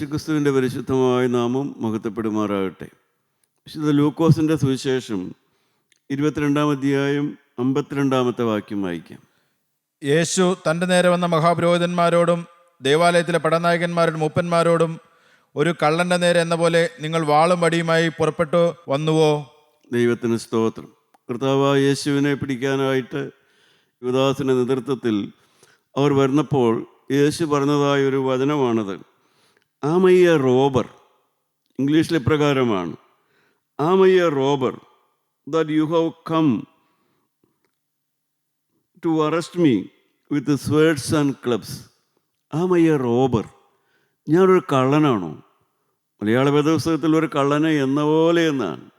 യേശുക്രിസ്തുവിന്റെ പരിശുദ്ധമായ നാമം മഹത്വപ്പെടുമാറാകട്ടെ. വിശുദ്ധ ലൂക്കോസിന്റെ സുവിശേഷം ഇരുപത്തിരണ്ടാം അധ്യായം അമ്പത്തിരണ്ടാമത്തെ വാക്യം വായിക്കാം. യേശു തന്റെ നേരെ വന്ന മഹാപുരോഹിതന്മാരോടും ദേവാലയത്തിലെ പടനായകന്മാരുടെ മൂപ്പന്മാരോടും ഒരു കള്ളന്റെ നേരെ എന്ന പോലെ നിങ്ങൾ വാളും വടിയുമായി പുറപ്പെട്ടു വന്നുവോ? ദൈവത്തിന് സ്തോത്രം. കർത്താവ് യേശുവിനെ പിടിക്കാനായിട്ട് യുവദാസിന്റെ നേതൃത്വത്തിൽ അവർ വരുന്നപ്പോൾ യേശു പറഞ്ഞതായ ഒരു വചനമാണത്. ആമയ്യ റോബർ ഇംഗ്ലീഷിലെ പ്രകാരമാണ്. Am I a robber that you have come to arrest me with swords and clubs am I a robber ഞാനൊരു കള്ളനാണോ? മലയാള വേദപുസ്തകത്തിൽ ഒരു കള്ളനെ എന്ന പോലെ എന്നാണ്.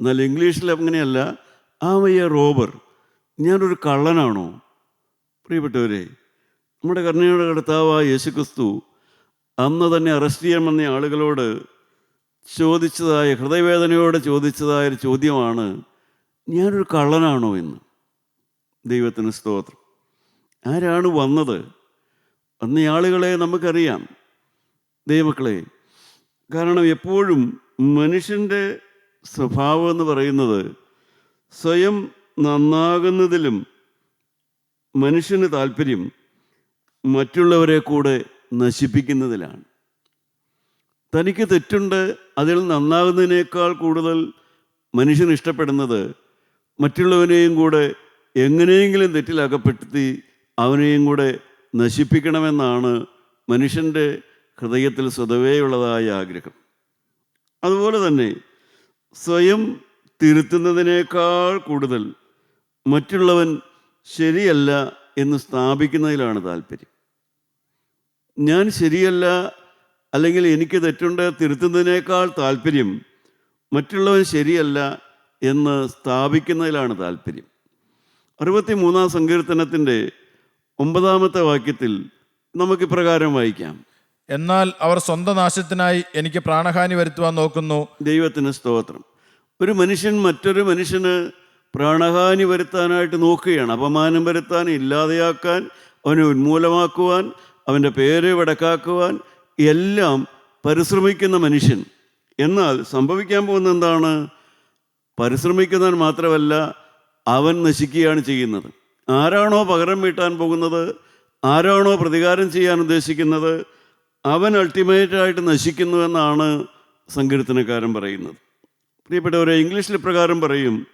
എന്നാൽ ഇംഗ്ലീഷിൽ അങ്ങനെയല്ല. ആമയ്യ റോബർ ഞാനൊരു കള്ളനാണോ? പ്രിയപ്പെട്ടവരെ നമ്മുടെ കർണയുടെ കർത്താവായ യേശുക്രിസ്തു അന്ന് തന്നെ അറസ്റ്റ് ചെയ്യാൻ വന്ന ആളുകളോട് ചോദിച്ചതായ ഹൃദയവേദനയോടെ ചോദിച്ചതായ ഒരു ചോദ്യമാണ് ഞാനൊരു കള്ളനാണോ എന്ന്? ദൈവത്തിന് സ്തോത്രം. ആരാണ് വന്നത്? അന്ന് ആളുകളെ നമുക്കറിയാം. ദൈവക്കളെ കാരണം എപ്പോഴും മനുഷ്യന്റെ സ്വഭാവം എന്ന് പറയുന്നത് സ്വയം നന്നാകുന്നതിലും മനുഷ്യന് താല്പര്യം മറ്റുള്ളവരെ കൂടെ നശിപ്പിക്കുന്നതിലാണ്. തനിക്ക് തെറ്റുണ്ട് അതിൽ നന്നാകുന്നതിനേക്കാൾ കൂടുതൽ മനുഷ്യൻ ഇഷ്ടപ്പെടുന്നത് മറ്റുള്ളവനെയും കൂടെ എങ്ങനെയെങ്കിലും തെറ്റിലകപ്പെടുത്തി അവനെയും കൂടെ നശിപ്പിക്കണമെന്നാണ് മനുഷ്യന്റെ ഹൃദയത്തിൽ സ്വതവേയുള്ളതായ ആഗ്രഹം. അതുപോലെ തന്നെ സ്വയം തിരുത്തുന്നതിനേക്കാൾ കൂടുതൽ മറ്റുള്ളവൻ ശരിയല്ല എന്ന് സ്ഥാപിക്കുന്നതിലാണ് താല്പര്യം. ഞാൻ ശരിയല്ല അല്ലെങ്കിൽ എനിക്ക് തെറ്റുണ്ട് തിരുത്തുന്നതിനേക്കാൾ താല്പര്യം മറ്റുള്ളവൻ ശരിയല്ല എന്ന് സ്ഥാപിക്കുന്നതിലാണ് താല്പര്യം അറുപത്തി മൂന്നാം സങ്കീർത്തനത്തിന്റെ ഒമ്പതാമത്തെ വാക്യത്തിൽ നമുക്ക് ഇപ്രകാരം വായിക്കാം. എന്നാൽ അവർ സ്വന്തം നാശത്തിനായി എനിക്ക് പ്രാണഹാനി വരുത്തുവാൻ നോക്കുന്നു. ദൈവത്തിന് സ്തോത്രം. ഒരു മനുഷ്യൻ മറ്റൊരു മനുഷ്യന് പ്രാണഹാനി വരുത്താനായിട്ട് നോക്കുകയാണ്. അപമാനം വരുത്താൻ ഇല്ലാതെയാക്കാൻ അവനെ ഉന്മൂലമാക്കുവാൻ അവന്റെ പേര് വടക്കാക്കുവാൻ എല്ലാം പരിശ്രമിക്കുന്ന മനുഷ്യൻ. എന്നാൽ സംഭവിക്കാൻ പോകുന്ന എന്താണ്? പരിശ്രമിക്കുന്നവൻ മാത്രമല്ല അവൻ നശിക്കുകയാണ് ചെയ്യുന്നത്. ആരാണോ പകരം വീട്ടാൻ പോകുന്നത്? ആരാണോ പ്രതികാരം ചെയ്യാൻ ഉദ്ദേശിക്കുന്നത്? അവൻ അൾട്ടിമേറ്റായിട്ട് നശിക്കുന്നു എന്നാണ് സങ്കീർത്തനക്കാരൻ പറയുന്നത്. പ്രിയപ്പെട്ടവരെ ഇംഗ്ലീഷിൽ പ്രകാരം പറയും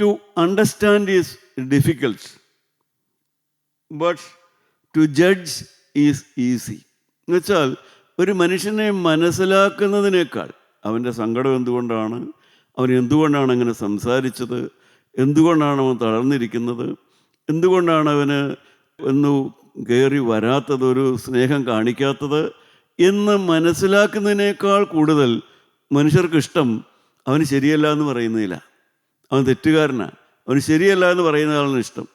to understand is difficult but to judge is easy. എന്നുവെച്ചാൽ ഒരു മനുഷ്യനെ മനസ്സിലാക്കുന്നതിനേക്കാൾ അവന്റെ സങ്കടം എന്തുകൊണ്ടാണ്? അവൻ എന്തുകൊണ്ടാണ് അങ്ങനെ സംസാരിച്ചത്? എന്തുകൊണ്ടാണ് അവൻ തളർന്നിരിക്കുന്നത്? എന്തുകൊണ്ടാണ് അവന് ഒന്ന് കയറി വരാത്തത് ഒരു സ്നേഹം കാണിക്കാത്തത് എന്ന് മനസ്സിലാക്കുന്നതിനേക്കാൾ കൂടുതൽ മനുഷ്യർക്ക് ഇഷ്ടം അവന് ശരിയല്ല എന്ന് പറയുന്നില്ല അവൻ തെറ്റുകാരനാണ് അവന് ശരിയല്ല എന്ന് പറയുന്നതാണ് ഇഷ്ടം.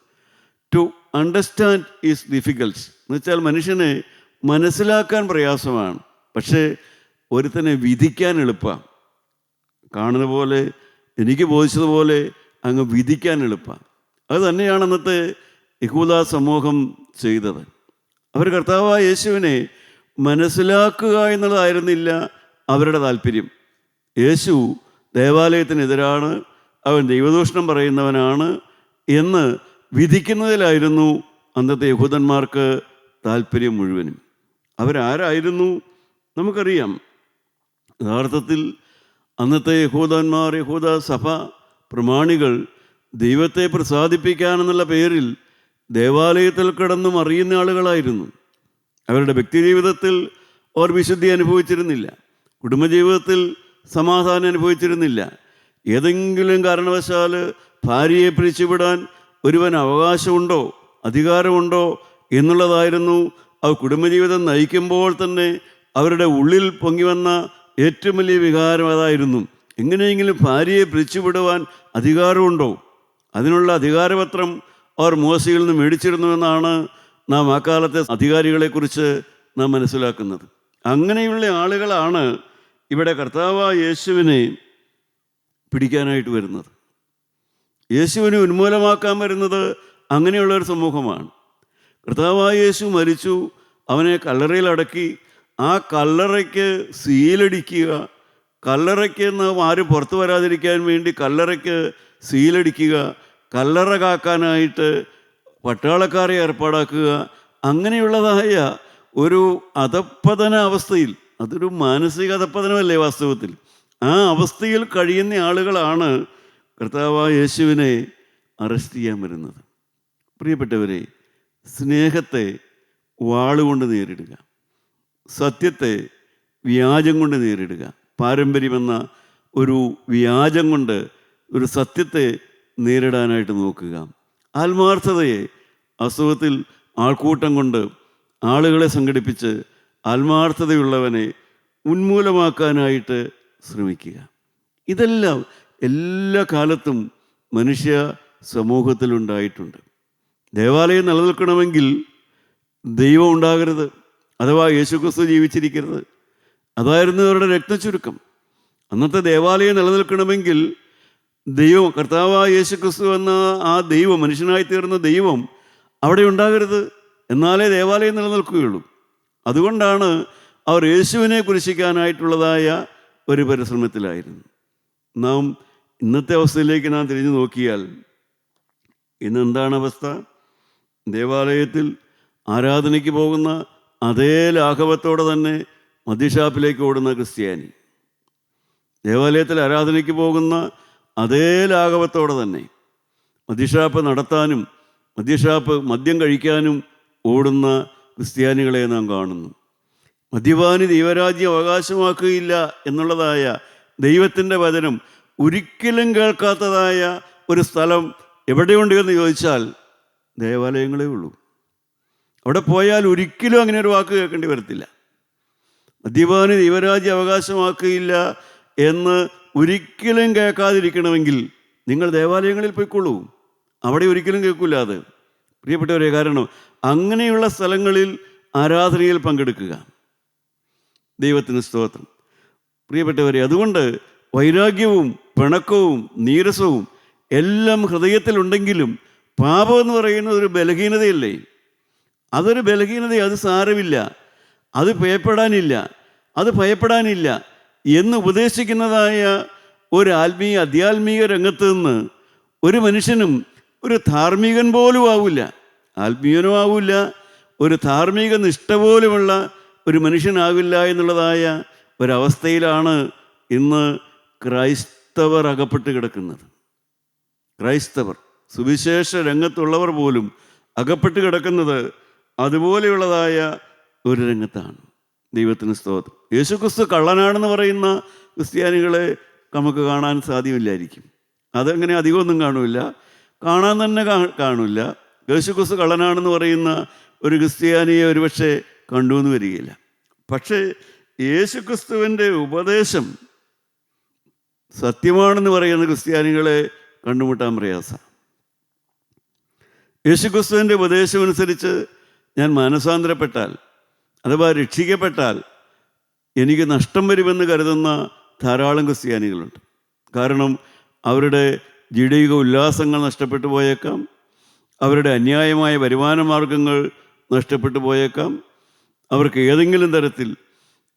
ടു അണ്ടർസ്റ്റാൻഡ് ഈസ് ഡിഫിക്കൽട്ട് എന്ന് വെച്ചാൽ മനുഷ്യനെ മനസ്സിലാക്കാൻ പ്രയാസമാണ്. പക്ഷേ ഒരുത്തനെ വിധിക്കാൻ എളുപ്പമാണ്. കാണുന്ന പോലെ എനിക്ക് ബോധിച്ചതുപോലെ അങ്ങ് വിധിക്കാൻ എളുപ്പമാണ്. അത് തന്നെയാണ് അന്നത്തെ യഹൂദ സമൂഹം ചെയ്തത്. അവർ കർത്താവായ യേശുവിനെ മനസ്സിലാക്കുക എന്നുള്ളതായിരുന്നില്ല അവരുടെ താല്പര്യം. യേശു ദേവാലയത്തിനെതിരാണ് അവൻ ദൈവദൂഷണം പറയുന്നവനാണ് എന്ന് വിധിക്കുന്നതിലായിരുന്നു അന്നത്തെ യഹൂദന്മാർക്ക് താല്പര്യം മുഴുവനും. അവരാരായിരുന്നു? നമുക്കറിയാം. യഥാർത്ഥത്തിൽ അന്നത്തെ യഹൂദന്മാർ യഹൂദ സഭ പ്രമാണികൾ ദൈവത്തെ പ്രസാദിപ്പിക്കാനെന്നുള്ള പേരിൽ ദേവാലയത്തിൽ കിടന്നും അറിയുന്ന ആളുകളായിരുന്നു. അവരുടെ വ്യക്തിജീവിതത്തിൽ അവർ വിശുദ്ധി അനുഭവിച്ചിരുന്നില്ല. കുടുംബജീവിതത്തിൽ സമാധാനം അനുഭവിച്ചിരുന്നില്ല. ഏതെങ്കിലും കാരണവശാൽ ഭാര്യയെ പിരിച്ചുവിടാൻ ഒരുവൻ അവകാശമുണ്ടോ? അധികാരമുണ്ടോ? എന്നുള്ളതായിരുന്നു അവർ കുടുംബജീവിതം നയിക്കുമ്പോൾ തന്നെ അവരുടെ ഉള്ളിൽ പൊങ്ങി വന്ന ഏറ്റവും വലിയ വികാരം അതായിരുന്നു. എങ്ങനെയെങ്കിലും ഭാര്യയെ പിരിച്ചുവിടുവാൻ അധികാരമുണ്ടോ? അതിനുള്ള അധികാരപത്രം അവർ മോശയിൽ നിന്ന് മേടിച്ചിരുന്നുവെന്നാണ് നാം ആ കാലത്തെ അധികാരികളെക്കുറിച്ച് നാം മനസ്സിലാക്കുന്നത്. അങ്ങനെയുള്ള ആളുകളാണ് ഇവിടെ കർത്താവായ യേശുവിനെ പിടിക്കാനായിട്ട് വരുന്നത്. യേശുവിനെ ഉന്മൂലമാക്കാൻ വരുന്നത് അങ്ങനെയുള്ള ഒരു സമൂഹമാണ്. കർത്താവായ യേശു മരിച്ചു അവനെ കല്ലറയിൽ അടക്കി. ആ കല്ലറയ്ക്ക് സീലടിക്കുക കല്ലറയ്ക്ക് നിന്ന് ആരും പുറത്തു വരാതിരിക്കാൻ വേണ്ടി കല്ലറയ്ക്ക് സീലടിക്കുക കല്ലറ കാക്കാനായിട്ട് പട്ടാളക്കാരെ ഏർപ്പാടാക്കുക. അങ്ങനെയുള്ളതായ ഒരു അധപ്പതന അവസ്ഥയിൽ അതൊരു മാനസിക അധപ്പതനമല്ലേ വാസ്തവത്തിൽ? ആ അവസ്ഥയിൽ കഴിയുന്ന ആളുകളാണ് കർത്താവായ യേശുവിനെ അറസ്റ്റ് ചെയ്യാൻ വരുന്നത്. പ്രിയപ്പെട്ടവരെ സ്നേഹത്തെ വാളുകൊണ്ട് നേരിടുക. സത്യത്തെ വ്യാജം കൊണ്ട് നേരിടുക. പാരമ്പര്യമെന്ന ഒരു വ്യാജം കൊണ്ട് ഒരു സത്യത്തെ നേരിടാനായിട്ട് നോക്കുക. ആത്മാർത്ഥതയെ അസുഖത്തിൽ ആൾക്കൂട്ടം കൊണ്ട് ആളുകളെ സംഘടിപ്പിച്ച് ആത്മാർത്ഥതയുള്ളവനെ ഉന്മൂലമാക്കാനായിട്ട് ശ്രമിക്കുക. ഇതെല്ലാം എല്ലാ കാലത്തും മനുഷ്യ സമൂഹത്തിലുണ്ടായിട്ടുണ്ട്. ദേവാലയം നിലനിൽക്കണമെങ്കിൽ ദൈവം ഉണ്ടാകരുത് അഥവാ യേശുക്രിസ്തു ജീവിച്ചിരിക്കരുത്. അതായിരുന്നു അവരുടെ രക്തചുരുക്കം അന്നത്തെ ദേവാലയം നിലനിൽക്കണമെങ്കിൽ ദൈവം കർത്താവായ യേശുക്രിസ്തു എന്ന ആ ദൈവം മനുഷ്യനായി തീർന്ന ദൈവം അവിടെ ഉണ്ടാകരുത്. എന്നാലേ ദേവാലയം നിലനിൽക്കുകയുള്ളൂ. അതുകൊണ്ടാണ് അവർ യേശുവിനെ കുരിശിക്കാനായിട്ടുള്ളതായ ഒരു പരിശ്രമത്തിലായിരുന്നു. നാം ഇന്നത്തെ അവസ്ഥയിലേക്ക് നാം തിരിഞ്ഞു നോക്കിയാൽ ഇന്നെന്താണ് അവസ്ഥ? ദേവാലയത്തിൽ ആരാധനയ്ക്ക് പോകുന്ന അതേ ലാഘവത്തോടെ തന്നെ മദ്യഷാപ്പിലേക്ക് ഓടുന്ന ക്രിസ്ത്യാനി. ദേവാലയത്തിൽ ആരാധനയ്ക്ക് പോകുന്ന അതേ ലാഘവത്തോടെ തന്നെ മദ്യഷാപ്പ് നടത്താനും മദ്യഷാപ്പ് മദ്യം കഴിക്കാനും ഓടുന്ന ക്രിസ്ത്യാനികളെ നാം കാണുന്നു. മദ്യപാനി ദൈവരാജ്യം അവകാശമാക്കുകയില്ല എന്നുള്ളതായ ദൈവത്തിന്റെ വചനം ഒരിക്കലും കേൾക്കാത്തതായ ഒരു സ്ഥലം എവിടെയുണ്ട് എന്ന് ചോദിച്ചാൽ ദേവാലയങ്ങളേ ഉള്ളൂ. അവിടെ പോയാൽ ഒരിക്കലും അങ്ങനെ ഒരു വാക്ക് കേൾക്കേണ്ടി വരത്തില്ല. മദ്യപാനി ദൈവരാജ്യ അവകാശമാക്കുകയില്ല എന്ന് ഒരിക്കലും കേൾക്കാതിരിക്കണമെങ്കിൽ നിങ്ങൾ ദേവാലയങ്ങളിൽ പോയിക്കൊള്ളൂ അവിടെ ഒരിക്കലും കേൾക്കില്ല അത്. പ്രിയപ്പെട്ടവരെ കാരണം അങ്ങനെയുള്ള സ്ഥലങ്ങളിൽ ആരാധനയിൽ പങ്കെടുക്കുക. ദൈവത്തിന് സ്തോത്രം. പ്രിയപ്പെട്ടവരെ അതുകൊണ്ട് വൈരാഗ്യവും പിണക്കവും നീരസവും എല്ലാം ഹൃദയത്തിലുണ്ടെങ്കിലും പാപം എന്ന് പറയുന്നത് ഒരു ബലഹീനതയല്ലേ? അതൊരു ബലഹീനത അത് സാരമില്ല. അത് ഭയപ്പെടാനില്ല. അത് ഭയപ്പെടാനില്ല എന്ന് ഉപദേശിക്കുന്നതായ ഒരു ആത്മീയ അധ്യാത്മീയ രംഗത്ത് നിന്ന് ഒരു മനുഷ്യനും ഒരു ധാർമ്മികൻ പോലും ആവില്ല. ആത്മീയനും ആവില്ല. ഒരു ധാർമ്മിക നിഷ്ഠ പോലുമുള്ള ഒരു മനുഷ്യനാവില്ല എന്നുള്ളതായ ഒരവസ്ഥയിലാണ് ഇന്ന് ക്രൈസ്തവർ അകപ്പെട്ട് കിടക്കുന്നത്. ക്രൈസ്തവർ. സുവിശേഷ രംഗത്തുള്ളവർ പോലും അകപ്പെട്ട് കിടക്കുന്നത് അതുപോലെയുള്ളതായ ഒരു രംഗത്താണ്. ദൈവത്തിന് സ്തോത്രം. യേശുക്രിസ്തു കള്ളനാണെന്ന് പറയുന്ന ക്രിസ്ത്യാനികളെ നമുക്ക് കാണാൻ സാധ്യമില്ലായിരിക്കും. അതങ്ങനെ അധികമൊന്നും കാണില്ല കാണാൻ തന്നെ കാണില്ല യേശുക്രിസ്തു കള്ളനാണെന്ന് പറയുന്ന ഒരു ക്രിസ്ത്യാനിയെ ഒരുപക്ഷെ കണ്ടു എന്ന് വരികയില്ല. പക്ഷേ യേശുക്രിസ്തുവിന്റെ ഉപദേശം സത്യമാണെന്ന് പറയുന്ന ക്രിസ്ത്യാനികളെ കണ്ടുമുട്ടാൻ പ്രയാസമാണ്. യേശുക്രിസ്തുവിന്റെ ഉപദേശമനുസരിച്ച് ഞാൻ മാനസാന്തരപ്പെട്ടാൽ അഥവാ രക്ഷിക്കപ്പെട്ടാൽ എനിക്ക് നഷ്ടം വരുമെന്ന് കരുതുന്ന ധാരാളം ക്രിസ്ത്യാനികളുണ്ട്. കാരണം അവരുടെ ജീടിക ഉല്ലാസങ്ങൾ നഷ്ടപ്പെട്ടു പോയേക്കാം. അവരുടെ അന്യായമായ വരുമാന മാർഗങ്ങൾ നഷ്ടപ്പെട്ടു പോയേക്കാം. അവർക്ക് ഏതെങ്കിലും തരത്തിൽ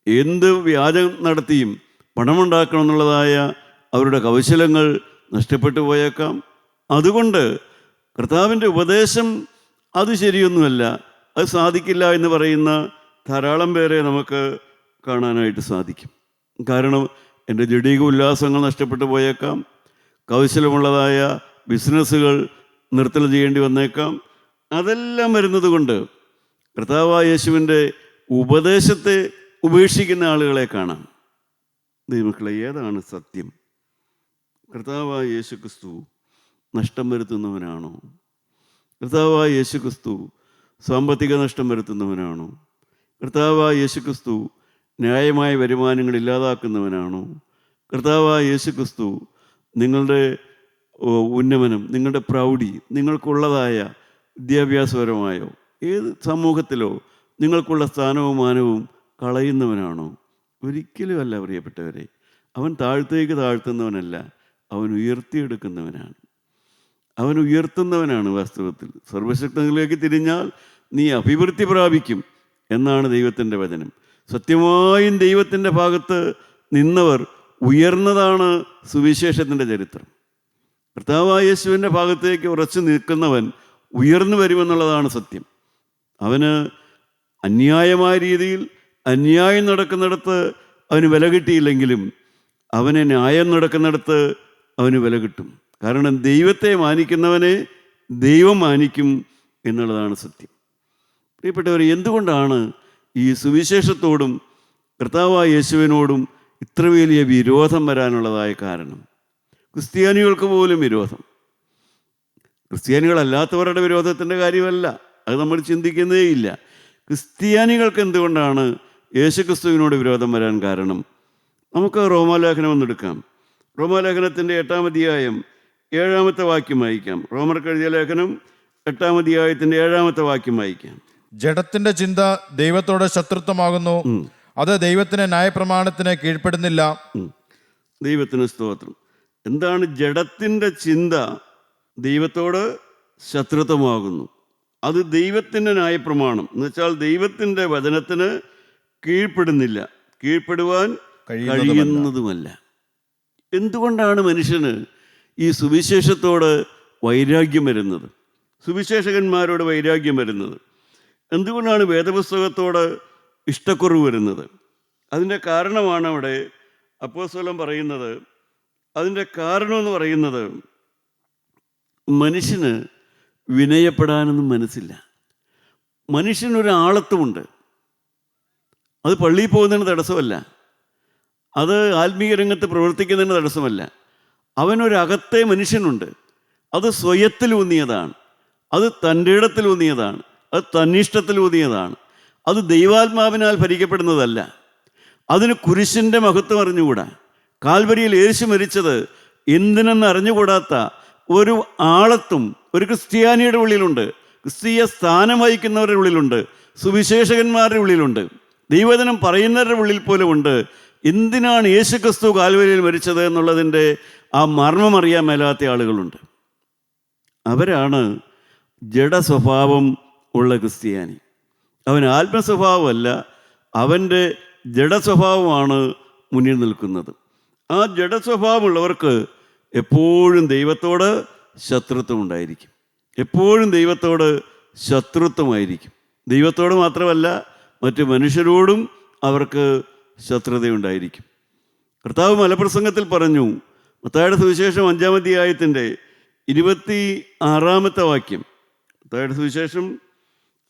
എന്ത് വ്യാജം നടത്തിയും പണമുണ്ടാക്കണമെന്നുള്ളതായ അവരുടെ കൗശലങ്ങൾ നഷ്ടപ്പെട്ടു പോയേക്കാം. അതുകൊണ്ട് കർത്താവിന്റെ ഉപദേശം അത് ശരിയൊന്നുമല്ല. അത് സാധിക്കില്ല എന്ന് പറയുന്ന ധാരാളം പേരെ നമുക്ക് കാണാനായിട്ട് സാധിക്കും. കാരണം എന്റെ ജഡീക ഉല്ലാസങ്ങൾ നഷ്ടപ്പെട്ടു പോയേക്കാം. കൗശലമുള്ളതായ ബിസിനസ്സുകൾ നിർത്തൽ ചെയ്യേണ്ടി വന്നേക്കാം. അതെല്ലാം വരുന്നത് കൊണ്ട് കർത്താവായ യേശുവിന്റെ ഉപദേശത്തെ ഉപേക്ഷിക്കുന്ന ആളുകളെ കാണാം. ദൈവക്കളെ ഏതാണ് സത്യം? കർത്താവായ യേശു ക്രിസ്തു നഷ്ടം വരുത്തുന്നവനാണോ? കർത്താവായ യേശു ക്രിസ്തു സാമ്പത്തിക നഷ്ടം വരുത്തുന്നവനാണോ? കർത്താവായ യേശു ക്രിസ്തു ന്യായമായ വരുമാനങ്ങൾ ഇല്ലാതാക്കുന്നവനാണോ? കർത്താവായ യേശുക്രിസ്തു നിങ്ങളുടെ ഉന്നമനം നിങ്ങളുടെ പ്രൗഢി നിങ്ങൾക്കുള്ളതായ വിദ്യാഭ്യാസപരമായോ? ഏത് സമൂഹത്തിലോ നിങ്ങൾക്കുള്ള സ്ഥാനവും മാനവും കളയുന്നവനാണോ? ഒരിക്കലും അല്ല പ്രിയപ്പെട്ടവരെ. അവൻ താഴ്ത്തേക്ക് താഴ്ത്തുന്നവനല്ല അവൻ ഉയർത്തിയെടുക്കുന്നവനാണ്. അവൻ ഉയർത്തുന്നവനാണ് വാസ്തവത്തിൽ. സർവശക്തങ്ങളിലേക്ക് തിരിഞ്ഞാൽ നീ അഭിവൃദ്ധി പ്രാപിക്കും എന്നാണ് ദൈവത്തിന്റെ വചനം. സത്യമായും ദൈവത്തിന്റെ ഭാഗത്ത് നിന്നവർ ഉയർന്നതാണ് സുവിശേഷത്തിന്റെ ചരിത്രം. കർത്താവായ യേശുവിന്റെ ഭാഗത്തേക്ക് ഉറച്ചു നിൽക്കുന്നവൻ ഉയർന്നു വരുമെന്നുള്ളതാണ് സത്യം. അവന് അന്യായമായ രീതിയിൽ അന്യായം നടക്കുന്നിടത്ത് അവന് വില കിട്ടിയില്ലെങ്കിലും അവന് ന്യായം നടക്കുന്നിടത്ത് അവന് വില കിട്ടും. കാരണം ദൈവത്തെ മാനിക്കുന്നവനെ ദൈവം മാനിക്കും എന്നുള്ളതാണ് സത്യം. പ്രിയപ്പെട്ടവർ എന്തുകൊണ്ടാണ് ഈ സുവിശേഷത്തോടും കർത്താവായ യേശുവിനോടും ഇത്ര വലിയ വിരോധം വരാനുള്ളതായ കാരണം? ക്രിസ്ത്യാനികൾക്ക് പോലും വിരോധം. ക്രിസ്ത്യാനികളല്ലാത്തവരുടെ വിരോധത്തിന്റെ കാര്യമല്ല. അത് നമ്മൾ ചിന്തിക്കുന്നേയില്ല ക്രിസ്ത്യാനികൾക്ക് എന്തുകൊണ്ടാണ് യേശുക്രിസ്തുവിനോട് വിരോധം വരാൻ കാരണം? നമുക്ക് റോമാലേഖനം ഒന്നെടുക്കാം. റോമാലേഖനത്തിന്റെ എട്ടാം അധ്യായം ഏഴാമത്തെ വാക്യം വായിക്കാം. റോമർക്ക് എഴുതിയ ലേഖനം എട്ടാം അധ്യായത്തിന്റെ ഏഴാമത്തെ വാക്യം വായിക്കാം. ജഡത്തിന്റെ ചിന്ത ദൈവത്തോട് ശത്രുത്വമാകുന്നു. അത് ദൈവത്തിന്റെ ന്യായപ്രമാണത്തിന് കീഴ്പ്പെടുന്നില്ല. ദൈവത്തിന് സ്തോത്രം. എന്താണ് ജഡത്തിന്റെ ചിന്ത ദൈവത്തോട് ശത്രുത്വമാകുന്നു? അത് ദൈവത്തിന്റെ ന്യായപ്രമാണം. എന്ന് വെച്ചാൽ ദൈവത്തിന്റെ വചനത്തിന് കീഴ്പ്പെടുന്നില്ല. കീഴ്പ്പെടുവാൻ. കഴിയുന്നതുമല്ല. എന്തുകൊണ്ടാണ് മനുഷ്യന് ഈ സുവിശേഷത്തോട് വൈരാഗ്യം വരുന്നത്. സുവിശേഷകന്മാരോട് വൈരാഗ്യം വരുന്നത്. എന്തുകൊണ്ടാണ് വേദപുസ്തകത്തോട് ഇഷ്ടക്കുറവ് വരുന്നത്? അതിന്റെ കാരണമാണ് അവിടെ അപ്പോസ്തലൻ പറയുന്നത്. അതിന്റെ കാരണമെന്ന് പറയുന്നത് മനുഷ്യന് വിനയപ്പെടാനൊന്നും മനസ്സില്ല. മനുഷ്യനൊരു ആളത്വമുണ്ട് അത് പള്ളിയിൽ പോകുന്നതിന് തടസ്സമല്ല. അത് ആത്മീയ രംഗത്ത് പ്രവർത്തിക്കുന്നതിന് തടസ്സമല്ല. അവനൊരകത്തെ മനുഷ്യനുണ്ട്. അത് സ്വയത്തിൽ സ്വയത്തിലൂന്നിയതാണ് അത് തന്റെ ഇടത്തിലൂന്നിയതാണ് അത് തന്നിഷ്ടത്തിലൂന്നിയതാണ് അത് ദൈവാത്മാവിനാൽ ഭരിക്കപ്പെടുന്നതല്ല. അതിന് കുരിശിന്റെ മഹത്വം അറിഞ്ഞുകൂടാ? കാൽവരിയിൽ യേശു മരിച്ചത് എന്തിനെന്ന് അറിഞ്ഞുകൂടാത്ത ഒരു ആളത്തും ഒരു ക്രിസ്ത്യാനിയുടെ ഉള്ളിലുണ്ട്. ക്രിസ്തീയ സ്ഥാനം വഹിക്കുന്നവരുടെ ഉള്ളിലുണ്ട്. സുവിശേഷകന്മാരുടെ ഉള്ളിലുണ്ട്. ദൈവജനം പറയുന്നവരുടെ ഉള്ളിൽ പോലും ഉണ്ട്. എന്തിനാണ് യേശു ക്രിസ്തു കാൽവരിയിൽ മരിച്ചത് എന്നുള്ളതിന്റെ ആ മർമ്മം അറിയാൻ മേലാത്ത ആളുകളുണ്ട്. അവരാണ് ജഡസ്വഭാവം ഉള്ള ക്രിസ്ത്യാനി. അവൻ ആത്മസ്വഭാവമല്ല അവന്റെ ജഡസ്വഭാവമാണ് മുന്നിൽ നിൽക്കുന്നത്. ആ ജഡസ്വഭാവമുള്ളവർക്ക് എപ്പോഴും ദൈവത്തോട് ശത്രുത്വം ഉണ്ടായിരിക്കും. എപ്പോഴും ദൈവത്തോട് ശത്രുത്വമായിരിക്കും. ദൈവത്തോട് മാത്രമല്ല മറ്റു മനുഷ്യരോടും അവർക്ക് ശത്രുതയുണ്ടായിരിക്കും. കർത്താവ് മലപ്രസംഗത്തിൽ പറഞ്ഞു മത്തായുടെ സുവിശേഷം അഞ്ചാം അധ്യായത്തിന്റെ ഇരുപത്തി ആറാമത്തെ വാക്യം. മത്തായുടെ സുവിശേഷം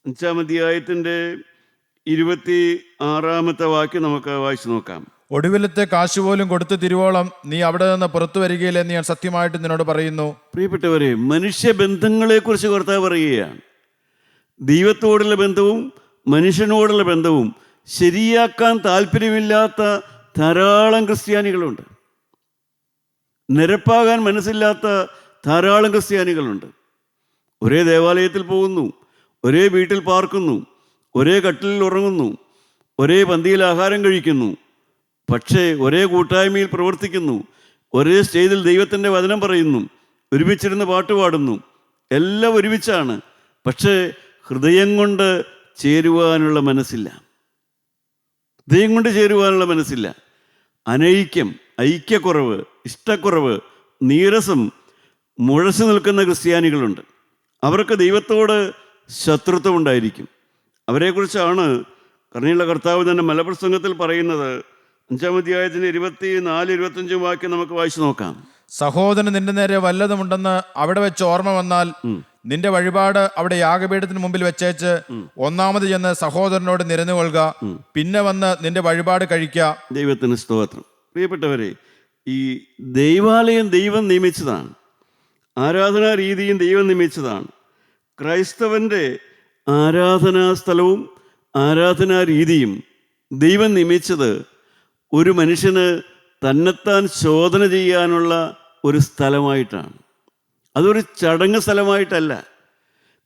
അഞ്ചാം അധ്യായത്തിന്റെ ഇരുപത്തി ആറാമത്തെ വാക്യം നമുക്ക് വായിച്ചു നോക്കാം. ഒടുവിലത്തെ കാശ് പോലും കൊടുത്തു തിരുവോളം നീ അവിടെ നിന്ന് പുറത്തു വരികയില്ലെന്ന് ഞാൻ സത്യമായിട്ട് നിന്നോട് പറയുന്നു. പ്രിയപ്പെട്ടവരെ മനുഷ്യബന്ധങ്ങളെക്കുറിച്ച് കർത്താവ് പറയുകയാണ്. ദൈവത്തോടുള്ള ബന്ധവും മനുഷ്യനോടുള്ള ബന്ധവും ശരിയാക്കാൻ താല്പര്യമില്ലാത്ത ധാരാളം ക്രിസ്ത്യാനികളുണ്ട്. നിരപ്പാകാൻ മനസ്സില്ലാത്ത ധാരാളം ക്രിസ്ത്യാനികളുണ്ട്. ഒരേ ദേവാലയത്തിൽ പോകുന്നു ഒരേ വീട്ടിൽ പാർക്കുന്നു ഒരേ കട്ടിലിൽ ഉറങ്ങുന്നു ഒരേ പന്തിയിൽ ആഹാരം കഴിക്കുന്നു പക്ഷേ ഒരേ കൂട്ടായ്മയിൽ പ്രവർത്തിക്കുന്നു ഒരേ സ്റ്റേജിൽ ദൈവത്തിന്റെ വചനം പറയുന്നു ഒരുമിച്ചിരുന്ന് പാട്ട് പാടുന്നു എല്ലാം ഒരുമിച്ചാണ് പക്ഷേ ഹൃദയം കൊണ്ട് ചേരുവാനുള്ള മനസ്സില്ല. ഹൃദയം കൊണ്ട് ചേരുവാനുള്ള മനസ്സില്ല. അനൈക്യം ഐക്യക്കുറവ് ഇഷ്ടക്കുറവ് നീരസം മുഴച്ചു നിൽക്കുന്ന ക്രിസ്ത്യാനികളുണ്ട്. അവർക്ക് ദൈവത്തോട് ശത്രുത്വം ഉണ്ടായിരിക്കും അവരെക്കുറിച്ചാണ് കർണിയുള്ള കർത്താവ് തന്നെ മലപ്രസംഗത്തിൽ പറയുന്നത്. അഞ്ചാം അധ്യായത്തിന് ഇരുപത്തി നാല് ഇരുപത്തഞ്ചും വാക്യം നമുക്ക് വായിച്ചു നോക്കാം. സഹോദരൻ നിന്റെ നേരെ വല്ലതുമുണ്ടെന്ന് അവിടെ വെച്ച് ഓർമ്മ വന്നാൽ നിന്റെ വഴിപാട് അവിടെ യാഗപീഠത്തിന് മുമ്പിൽ വെച്ചേച്ച് ഒന്നാമത് ചെന്ന് സഹോദരനോട് നിരന്നു കൊള്ളുക പിന്നെ വന്ന് നിന്റെ വഴിപാട് കഴിക്കുക ദൈവത്തിന് സ്തോത്രം. പ്രിയപ്പെട്ടവരെ ഈ ദൈവാലയം ദൈവം നിയമിച്ചതാണ്. ആരാധനാ രീതിയും ദൈവം നിയമിച്ചതാണ്. ക്രൈസ്തവന്റെ ആരാധനാ സ്ഥലവും ആരാധനാ രീതിയും ദൈവം നിയമിച്ചത് ഒരു മനുഷ്യന് തന്നെത്താൻ ശോധന ചെയ്യാനുള്ള ഒരു സ്ഥലമായിട്ടാണ്. അതൊരു ചടങ്ങ് സ്ഥലമായിട്ടല്ല.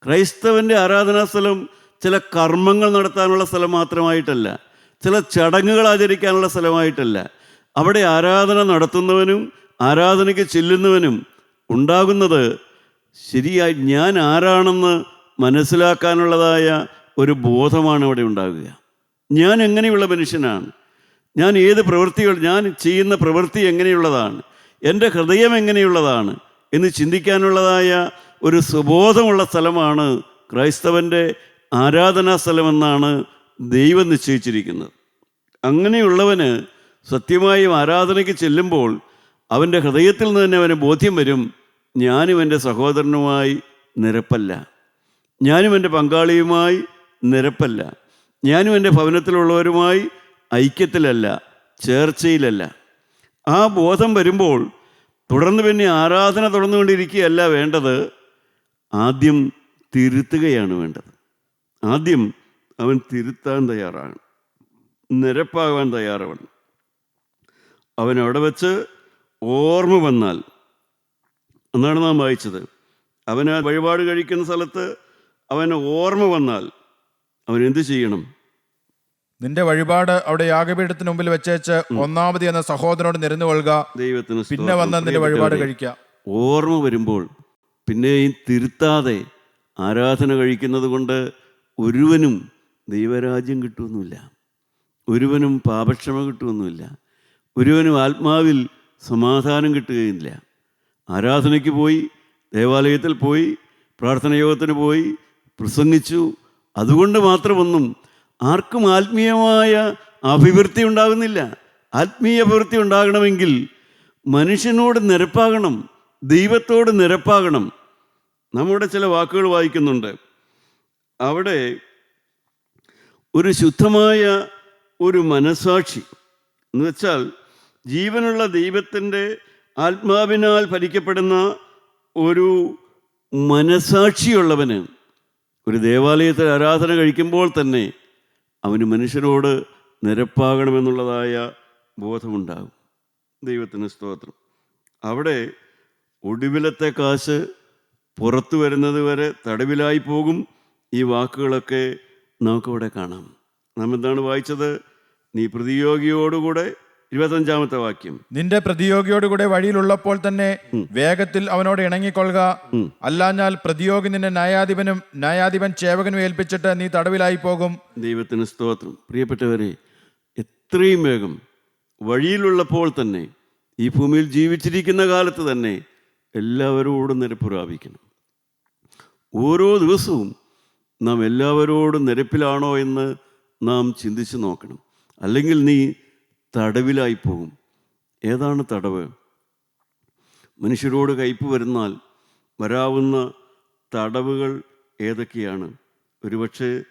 ക്രൈസ്തവന്റെ ആരാധനാ സ്ഥലം ചില കർമ്മങ്ങൾ നടത്താനുള്ള സ്ഥലം മാത്രമായിട്ടല്ല. ചില ചടങ്ങുകൾ ആചരിക്കാനുള്ള സ്ഥലമായിട്ടല്ല. അവിടെ ആരാധന നടത്തുന്നവനും ആരാധനയ്ക്ക് ചെല്ലുന്നവനും ഉണ്ടാകുന്നത് ശരിയായി ഞാൻ ആരാണെന്ന് മനസ്സിലാക്കാനുള്ളതായ ഒരു ബോധമാണ് അവിടെ ഉണ്ടാകുക. ഞാൻ എങ്ങനെയുള്ള മനുഷ്യനാണ്? ഞാൻ ഏത് പ്രവൃത്തികൾ ഞാൻ ചെയ്യുന്ന പ്രവൃത്തി എങ്ങനെയുള്ളതാണ്? എന്റെ ഹൃദയം എങ്ങനെയുള്ളതാണ്? എന്ന് ചിന്തിക്കാനുള്ളതായ ഒരു സുബോധമുള്ള സ്ഥലമാണ് ക്രൈസ്തവന്റെ ആരാധനാ സ്ഥലമെന്നാണ് ദൈവം നിശ്ചയിച്ചിരിക്കുന്നത്. അങ്ങനെയുള്ളവന് സത്യമായും ആരാധനയ്ക്ക് ചെല്ലുമ്പോൾ അവന്റെ ഹൃദയത്തിൽ നിന്ന് തന്നെ അവന് ബോധ്യം വരും ഞാനും എന്റെ സഹോദരനുമായി നിരപ്പല്ല. ഞാനും എന്റെ പങ്കാളിയുമായി നിരപ്പല്ല. ഞാനും എന്റെ ഭവനത്തിലുള്ളവരുമായി ഐക്യത്തിലല്ല ചേർച്ചയിലല്ല. ആ ബോധം വരുമ്പോൾ തുടർന്ന് പിന്നെ ആരാധന തുടർന്നുകൊണ്ടിരിക്കുകയല്ല വേണ്ടത് ആദ്യം തിരുത്തുകയാണ് വേണ്ടത്. ആദ്യം അവൻ തിരുത്താൻ തയ്യാറാണ് നിരപ്പാകാൻ തയ്യാറാവണം അവൻ അവിടെ വെച്ച് ഓർമ്മ വന്നാൽ. എന്നാണ് നാം വായിച്ചത്. അവന് വഴിപാട് കഴിക്കുന്ന സ്ഥലത്ത് അവന് ഓർമ്മ വന്നാൽ അവൻ എന്ത് ചെയ്യണം? നിന്റെ വഴിപാട് അവിടെ യാഗപീഠത്തിന് മുമ്പിൽ വെച്ചേച്ച് ഒന്നാമത് എന്ന സഹോദരനോട് നിരന്നു കൊള്ളുക. ദൈവത്തിന് പിന്നെ വന്ന നിന്റെ വഴിപാട് കഴിക്കുക ഓർമ്മ വരുമ്പോൾ പിന്നെയും തിരുത്താതെ ആരാധന കഴിക്കുന്നത് കൊണ്ട് ഒരുവനും ദൈവരാജ്യം കിട്ടുമെന്നില്ല ഒരുവനും പാപക്ഷമ കിട്ടുമൊന്നുമില്ല ഒരുവനും ആത്മാവിൽ സമാധാനം കിട്ടുകയില്ല. ആരാധനയ്ക്ക് പോയി ദേവാലയത്തിൽ പോയി പ്രാർത്ഥന യോഗത്തിന് പോയി പ്രസംഗിച്ചു. അതുകൊണ്ട് മാത്രമൊന്നും ആർക്കും ആത്മീയമായ അഭിവൃദ്ധി ഉണ്ടാകുന്നില്ല. ആത്മീയ അഭിവൃദ്ധി ഉണ്ടാകണമെങ്കിൽ മനുഷ്യനോട് നിരപ്പാകണം ദൈവത്തോട് നിരപ്പാകണം. നമ്മുടെ ചില വാക്കുകൾ വായിക്കുന്നുണ്ട്. അവിടെ ഒരു ശുദ്ധമായ ഒരു മനസാക്ഷി എന്ന് വെച്ചാൽ ജീവനുള്ള ദൈവത്തിന്റെ ആത്മാവിനാൽ ഭരിക്കപ്പെടുന്ന ഒരു മനസാക്ഷിയുള്ളവന് ഒരു ദേവാലയത്തിൽ ആരാധന കഴിക്കുമ്പോൾ തന്നെ അവന് മനുഷ്യരോട് നിരപ്പാകണമെന്നുള്ളതായ ബോധമുണ്ടാകും. ദൈവത്തിന് സ്തോത്രം. അവിടെ ഒടുവിലത്തെ കാശ് പുറത്തു വരുന്നത് വരെ തടവിലായി പോകും. ഈ വാക്കുകളൊക്കെ നമുക്കവിടെ കാണാം. നാം എന്താണ് വായിച്ചത്? നീ പ്രതിയോഗിയോടുകൂടെ ഇരുപത്തഞ്ചാമത്തെ വാക്യം. നിന്റെ പ്രതിയോഗിയോട് പ്രതിയോഗിയോടുകൂടെ വഴിയിലുള്ളപ്പോൾ തന്നെ വേഗത്തിൽ അവനോട് ഇണങ്ങിക്കൊള്ളുക. അല്ലാഞ്ഞാൽ പ്രതിയോഗി നിന്നെ ന്യായാധിപനും ന്യായാധിപൻ ചേവകനും ഏൽപ്പിച്ചിട്ട് നീ തടവിലായി പോകും ദൈവത്തിന് സ്തോത്രം. പ്രിയപ്പെട്ടവരെ എത്രയും വേഗം വഴിയിലുള്ളപ്പോൾ തന്നെ ഈ ഭൂമിയിൽ ജീവിച്ചിരിക്കുന്ന കാലത്ത് തന്നെ എല്ലാവരോടും നിരപ്പുരാപിക്കണം ഓരോ ദിവസവും നാം എല്ലാവരോടും നിരപ്പിലാണോ എന്ന് നാം ചിന്തിച്ച് നോക്കണം. അല്ലെങ്കിൽ നീ തടവിലായി പോകും. ഏതാണ് തടവ്? മനുഷ്യരോട് കയ്പ് വരുന്നാൽ വരാവുന്ന തടവുകൾ ഏതൊക്കെയാണ്? ഒരുപക്ഷെ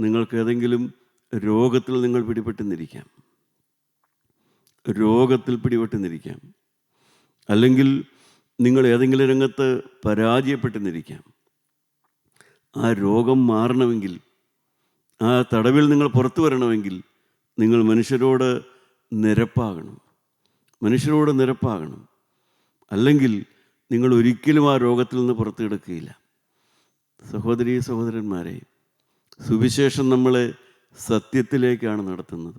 നിങ്ങൾക്ക് ഏതെങ്കിലും രോഗത്തിൽ നിങ്ങൾ പിടിപെട്ടെന്നിരിക്കാം രോഗത്തിൽ പിടിപെട്ടെന്നിരിക്കാം അല്ലെങ്കിൽ നിങ്ങൾ ഏതെങ്കിലും രംഗത്ത് പരാജയപ്പെട്ടെന്നിരിക്കാം ആ രോഗം മാറണമെങ്കിൽ ആ തടവിൽ നിങ്ങൾ പുറത്തു വരണമെങ്കിൽ നിങ്ങൾ മനുഷ്യരോട് നിരപ്പാകണം. മനുഷ്യരോട് നിരപ്പാകണം. അല്ലെങ്കിൽ നിങ്ങൾ ഒരിക്കലും ആ രോഗത്തിൽ നിന്ന് പുറത്തെടുക്കുകയില്ല. സഹോദരി സഹോദരീ സഹോദരന്മാരെ സുവിശേഷം നമ്മളെ സത്യത്തിലേക്കാണ് നടത്തുന്നത്.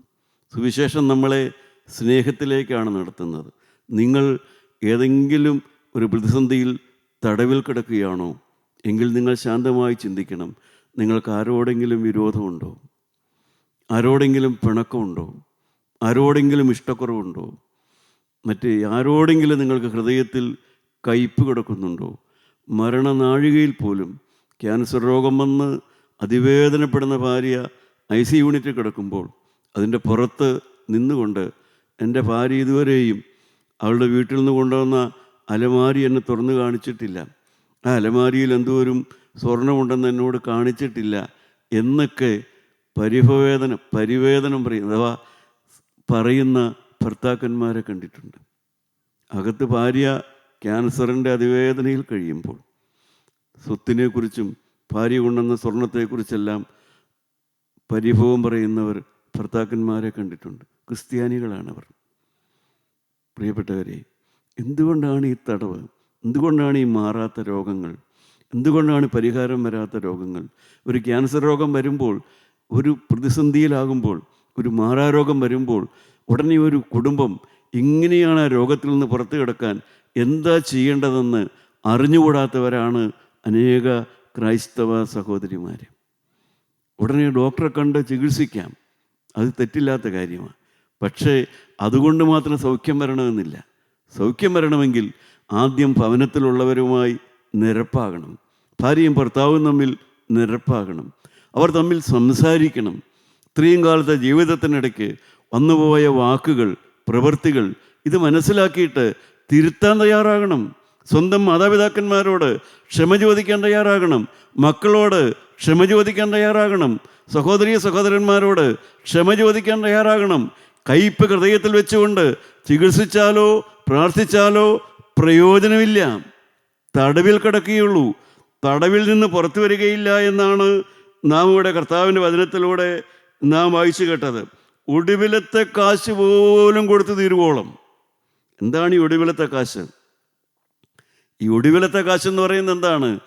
സുവിശേഷം നമ്മളെ സ്നേഹത്തിലേക്കാണ് നടത്തുന്നത്. നിങ്ങൾ ഏതെങ്കിലും ഒരു പ്രതിസന്ധിയിൽ തടവിൽ കിടക്കുകയാണോ? എങ്കിൽ നിങ്ങൾ ശാന്തമായി ചിന്തിക്കണം. നിങ്ങൾക്ക് ആരോടെങ്കിലും വിരോധമുണ്ടോ? ആരോടെങ്കിലും പിണക്കമുണ്ടോ? ആരോടെങ്കിലും ഇഷ്ടക്കുറവുണ്ടോ? മറ്റ് ആരോടെങ്കിലും നിങ്ങൾക്ക് ഹൃദയത്തിൽ കയ്പ് കിടക്കുന്നുണ്ടോ? മരണനാഴികയിൽ പോലും ക്യാൻസർ രോഗം വന്ന് അതിവേദനപ്പെടുന്ന ഭാര്യ ഐ സി യൂണിറ്റിൽ കിടക്കുമ്പോൾ അതിന്റെ പുറത്ത് നിന്നുകൊണ്ട് എന്റെ ഭാര്യ ഇതുവരെയും അവളുടെ വീട്ടിൽ നിന്ന് കൊണ്ടുവന്ന അലമാരി എന്നെ തുറന്നു കാണിച്ചിട്ടില്ല. ആ അലമാരിയിൽ എന്തോരും സ്വർണമുണ്ടെന്ന് എന്നോട് കാണിച്ചിട്ടില്ല എന്നൊക്കെ പരിഭവേദന പരിവേദനം പറയും. അഥവാ പറയുന്ന ഭർത്താക്കന്മാരെ കണ്ടിട്ടുണ്ട്. അകത്ത് ഭാര്യ ക്യാൻസറിന്റെ അതിവേദനയിൽ കഴിയുമ്പോൾ സ്വത്തിനെക്കുറിച്ചും ഭാര്യ കൊണ്ടുവന്ന സ്വർണത്തെക്കുറിച്ചെല്ലാം പരിഭവം പറയുന്നവർ ഭർത്താക്കന്മാരെ കണ്ടിട്ടുണ്ട്. ക്രിസ്ത്യാനികളാണവർ. പ്രിയപ്പെട്ടവരെ എന്തുകൊണ്ടാണ് ഈ തടവ്? എന്തുകൊണ്ടാണ് ഈ മാറാത്ത രോഗങ്ങൾ? എന്തുകൊണ്ടാണ് പരിഹാരം വരാത്ത രോഗങ്ങൾ? ഒരു ക്യാൻസർ രോഗം വരുമ്പോൾ ഒരു പ്രതിസന്ധിയിലാകുമ്പോൾ ഒരു മാറാരോഗം വരുമ്പോൾ ഉടനെ ഒരു കുടുംബം ഇങ്ങനെയാണ് ആ രോഗത്തിൽ നിന്ന് പുറത്തു കിടക്കാൻ എന്താ ചെയ്യേണ്ടതെന്ന് അറിഞ്ഞുകൂടാത്തവരാണ് അനേക ക്രൈസ്തവ സഹോദരിമാർ ഉടനെ ഡോക്ടറെ കണ്ട് ചികിത്സിക്കാം. അത് തെറ്റില്ലാത്ത കാര്യമാണ്. പക്ഷേ അതുകൊണ്ട് മാത്രം സൗഖ്യം വരണമെന്നില്ല. സൗഖ്യം വരണമെങ്കിൽ ആദ്യം ഭവനത്തിലുള്ളവരുമായി നിരപ്പാകണം. ഭാര്യയും ഭർത്താവും തമ്മിൽ നിരപ്പാകണം. അവർ തമ്മിൽ സംസാരിക്കണം. ഇത്രയും കാലത്തെ ജീവിതത്തിനിടയ്ക്ക് വന്നുപോയ വാക്കുകൾ പ്രവൃത്തികൾ ഇത് മനസ്സിലാക്കിയിട്ട് തിരുത്താൻ തയ്യാറാകണം. സ്വന്തം മാതാപിതാക്കന്മാരോട് ക്ഷമ ചോദിക്കാൻ തയ്യാറാകണം. മക്കളോട് ക്ഷമ ചോദിക്കാൻ തയ്യാറാകണം. സഹോദരി സഹോദരന്മാരോട് ക്ഷമ ചോദിക്കാൻ തയ്യാറാകണം. കയ്പ് ഹൃദയത്തിൽ വെച്ചുകൊണ്ട് ചികിത്സിച്ചാലോ പ്രാർത്ഥിച്ചാലോ പ്രയോജനമില്ല. തടവിൽ കിടക്കുകയുള്ളൂ. തടവിൽ നിന്ന് പുറത്തു വരികയില്ല എന്നാണ് നാം ഇവിടെ കർത്താവിന്റെ വചനത്തിലൂടെ നാം വായിച്ചു കേട്ടത്. ഒടുവിലത്തെ കാശ് പോലും കൊടുത്തു തീരുവോളം. എന്താണ് ഈ ഒടുവിലത്തെ കാശ്? ഈ ഒടുവിലത്തെ കാശ് എന്ന് പറയുന്നത് എന്താണ്?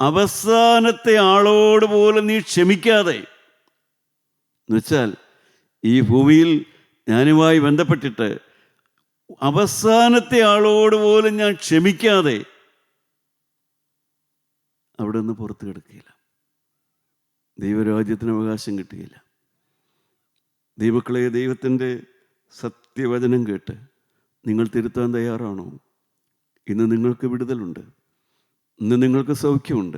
അവസാനത്തെ ആളോട് പോലും നീ ക്ഷമിക്കാതെ. എന്നുവെച്ചാൽ ഈ ഭൂമിയിൽ ഞാനുമായി ബന്ധപ്പെട്ടിട്ട് അവസാനത്തെ ആളോട് പോലും ഞാൻ ക്ഷമിക്കാതെ അവിടെ നിന്ന് പുറത്ത് കിടക്കുകയില്ല. ദൈവരാജ്യത്തിന് അവകാശം കിട്ടുകയില്ല. ദൈവക്കളെ ദൈവത്തിന്റെ സത്യവചനം കേട്ട് നിങ്ങൾ തിരുത്താൻ തയ്യാറാണോ? ഇന്ന് നിങ്ങൾക്ക് വിടുതലുണ്ട്. ഇന്ന് നിങ്ങൾക്ക് സൗഖ്യമുണ്ട്.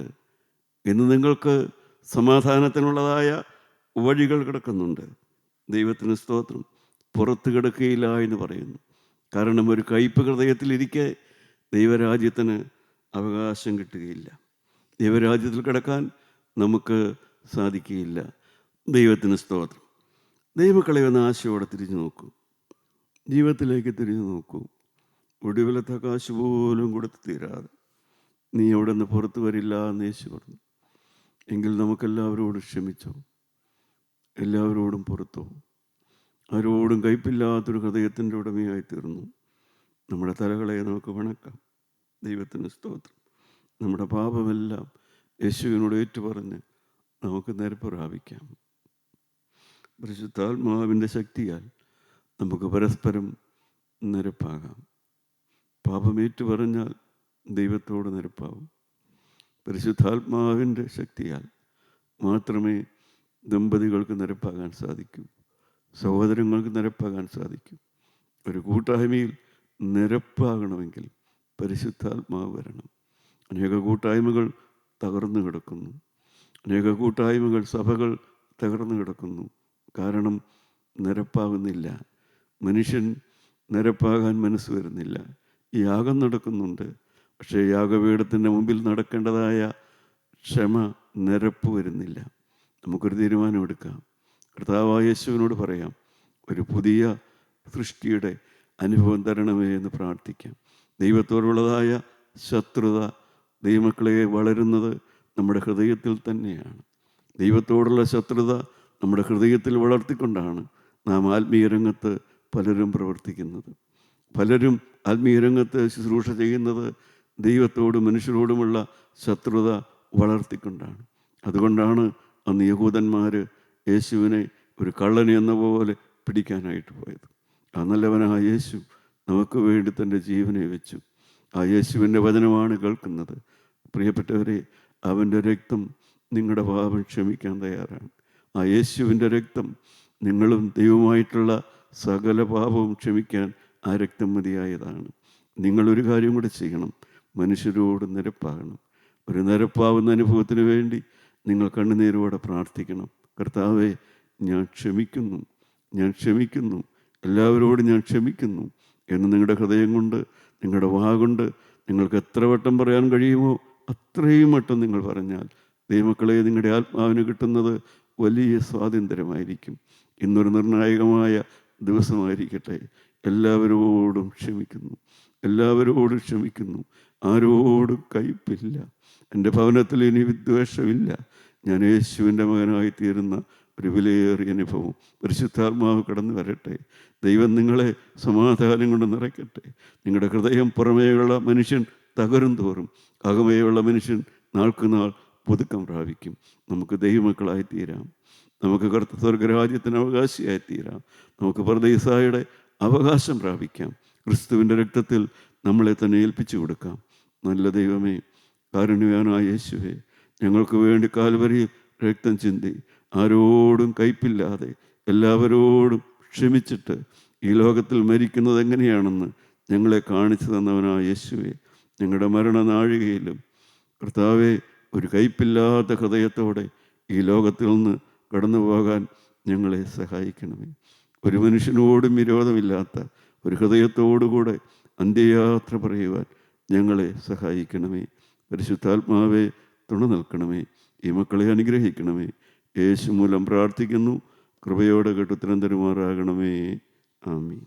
ഇന്ന് നിങ്ങൾക്ക് സമാധാനത്തിനുള്ളതായ വഴികൾ കിടക്കുന്നുണ്ട്. ദൈവത്തിന് സ്തോത്രം. പുറത്ത് കിടക്കുകയില്ല എന്ന് പറയുന്നു. കാരണം ഒരു കയ്പ് ഹൃദയത്തിലിരിക്കെ ദൈവരാജ്യത്തിന് അവകാശം കിട്ടുകയില്ല. ദൈവരാജ്യത്തിൽ കിടക്കാൻ നമുക്ക് സാധിക്കുകയില്ല. ദൈവത്തിന് സ്തോത്രം. ദൈവക്കളെ ഒന്ന് ആശയോടെ തിരിഞ്ഞു നോക്കൂ. ജീവിതത്തിലേക്ക് തിരിഞ്ഞു നോക്കൂ. ഒടുവിലത്തെ കാശ് പോലും കൊടുത്ത് തീരാതെ. നീ അവിടെ നിന്ന് പുറത്തു വരില്ല എന്ന് യേശു പറഞ്ഞു. എങ്കിൽ നമുക്കെല്ലാവരോടും ക്ഷമിച്ചോ. എല്ലാവരോടും പുറത്തോ. ആരോടും കയ്പില്ലാത്തൊരു ഹൃദയത്തിന്റെ ഉടമയായി തീർന്നു. നമ്മുടെ തലകളെ നമുക്ക് വണക്കാം. ദൈവത്തിന് സ്തോത്രം. നമ്മുടെ പാപമെല്ലാം യേശുവിനോട് ഏറ്റുപറഞ്ഞ് നമുക്ക് നിരപ്പ് പ്രാപിക്കാം. പരിശുദ്ധാത്മാവിന്റെ ശക്തിയാൽ നമുക്ക് പരസ്പരം നിരപ്പാകാം. പാപമേറ്റു പറഞ്ഞാൽ ദൈവത്തോട് നിരപ്പാവും. പരിശുദ്ധാത്മാവിന്റെ ശക്തിയാൽ മാത്രമേ ദമ്പതികൾക്ക് നിരപ്പാകാൻ സാധിക്കൂ. സഹോദരങ്ങൾക്ക് നിരപ്പാകാൻ സാധിക്കും. ഒരു കൂട്ടായ്മയിൽ നിരപ്പാകണമെങ്കിൽ പരിശുദ്ധാത്മാവ് വരണം. അനേക കൂട്ടായ്മകൾ തകർന്നു കിടക്കുന്നു. അനേക കൂട്ടായ്മകൾ സഭകൾ തകർന്നു കിടക്കുന്നു. കാരണം നിരപ്പാകുന്നില്ല. മനുഷ്യൻ നിരപ്പാകാൻ മനസ്സ് വരുന്നില്ല. യാഗം നടക്കുന്നുണ്ട്. പക്ഷേ യാഗപീഠത്തിന്റെ മുമ്പിൽ നടക്കേണ്ടതായ ക്ഷമ നിരപ്പ് വരുന്നില്ല. നമുക്കൊരു തീരുമാനമെടുക്കാം. കർത്താവായ യേശുവിനോട് പറയാം ഒരു പുതിയ സൃഷ്ടിയുടെ അനുഭവം തരണമേ എന്ന് പ്രാർത്ഥിക്കാം. ദൈവത്തോടുള്ളതായ ശത്രുത ദൈവമക്കളെ വളരുന്നത് നമ്മുടെ ഹൃദയത്തിൽ തന്നെയാണ്. ദൈവത്തോടുള്ള ശത്രുത നമ്മുടെ ഹൃദയത്തിൽ വളർത്തിക്കൊണ്ടാണ് നാം ആത്മീയ രംഗത്ത് പലരും പ്രവർത്തിക്കുന്നത്. പലരും ആത്മീയ രംഗത്ത് ശുശ്രൂഷ ചെയ്യുന്നത് ദൈവത്തോടും മനുഷ്യരോടുമുള്ള ശത്രുത വളർത്തിക്കൊണ്ടാണ്. അതുകൊണ്ടാണ് അന്ന് യഹൂദന്മാർ യേശുവിനെ ഒരു കള്ളനെ എന്ന പോലെ പിടിക്കാനായിട്ട് പോയത്. ആ നല്ലവനായ യേശു നമുക്ക് വേണ്ടി തന്റെ ജീവനെ വെച്ചു. ആ യേശുവിന്റെ വചനമാണ് കേൾക്കുന്നത്. പ്രിയപ്പെട്ടവരെ അവന്റെ രക്തം നിങ്ങളുടെ പാപം ക്ഷമിക്കാൻ തയ്യാറാണ്. ആ യേശുവിന്റെ രക്തം നിങ്ങളും ദൈവമായിട്ടുള്ള സകല പാപവും ക്ഷമിക്കാൻ ആ രക്തം മതിയായതാണ്. നിങ്ങളൊരു കാര്യം കൂടെ ചെയ്യണം. മനുഷ്യരോട് നിരപ്പാകണം. ഒരു നിരപ്പാവുന്ന അനുഭവത്തിന് വേണ്ടി നിങ്ങൾ കണ്ണുനീരോടെ പ്രാർത്ഥിക്കണം. കർത്താവെ ഞാൻ ക്ഷമിക്കുന്നു. ഞാൻ ക്ഷമിക്കുന്നു. എല്ലാവരോടും ഞാൻ ക്ഷമിക്കുന്നു. എന്ന് നിങ്ങളുടെ ഹൃദയം കൊണ്ട് നിങ്ങളുടെ വാ കൊണ്ട് നിങ്ങൾക്ക് എത്ര വട്ടം പറയാൻ കഴിയുമോ അത്രയും വട്ടം നിങ്ങൾ പറഞ്ഞാൽ ദൈവമക്കളെ നിങ്ങളുടെ ആത്മാവിന് കിട്ടുന്നത് വലിയ സ്വാതന്ത്ര്യമായിരിക്കും. ഇന്നൊരു നിർണായകമായ ദിവസമായിരിക്കട്ടെ. എല്ലാവരോടും ക്ഷമിക്കുന്നു. എല്ലാവരോടും ക്ഷമിക്കുന്നു. ആരോടും കയ്പില്ല. എന്റെ ഭവനത്തിൽ ഇനി വിദ്വേഷമില്ല. ഞാൻ യേശുവിന്റെ മകനായി തീരുന്ന ഒരു വിലയേറിയ അനുഭവം. പരിശുദ്ധാത്മാവ് കടന്നു വരട്ടെ. ദൈവം നിങ്ങളെ സമാധാനം കൊണ്ട് നിറയ്ക്കട്ടെ. നിങ്ങളുടെ ഹൃദയം പുറമേയുള്ള മനുഷ്യൻ തകരും തോറും അകമേയുള്ള മനുഷ്യൻ നാൾക്ക് നാൾ പുതുക്കം പ്രാപിക്കും. നമുക്ക് ദൈവമക്കളായി തീരാം നമുക്ക് കർത്ത സ്വർഗരാജ്യത്തിന് അവകാശിയായി തീരാം നമുക്ക് പർദീസായുടെ അവകാശം പ്രാപിക്കാം. ക്രിസ്തുവിന്റെ രക്തത്തിൽ നമ്മളെ തന്നെ ഏൽപ്പിച്ചു കൊടുക്കാം. നല്ല ദൈവമേ കാരുണ്യവാനായ യേശുവേ ഞങ്ങൾക്ക് വേണ്ടി കാൽവരിയിൽ രക്തം ചിന്തി ആരോടും കയ്പില്ലാതെ എല്ലാവരോടും ക്ഷമിച്ചിട്ട് ഈ ലോകത്തിൽ മരിക്കുന്നത് എങ്ങനെയാണെന്ന് ഞങ്ങളെ കാണിച്ചു തന്നവനായ യേശുവേ ഞങ്ങളുടെ മരണനാഴികയിലും. കർത്താവെ ഒരു കയ്പില്ലാത്ത ഹൃദയത്തോടെ ഈ ലോകത്തിൽ നിന്ന് കടന്നു പോകാൻ ഞങ്ങളെ സഹായിക്കണമേ. ഒരു മനുഷ്യനോടും വിരോധമില്ലാത്ത ഒരു ഹൃദയത്തോടുകൂടെ അന്ത്യയാത്ര പറയുവാൻ ഞങ്ങളെ സഹായിക്കണമേ. പരിശുദ്ധാത്മാവെ തുണ നിൽക്കണമേ. ഈ മക്കളെ അനുഗ്രഹിക്കണമേ. യേശു മൂലം പ്രാർത്ഥിക്കുന്നു. കൃപയോടെ കേട്ടുത്തരം തരുമാറാകണമേ. ആമീൻ.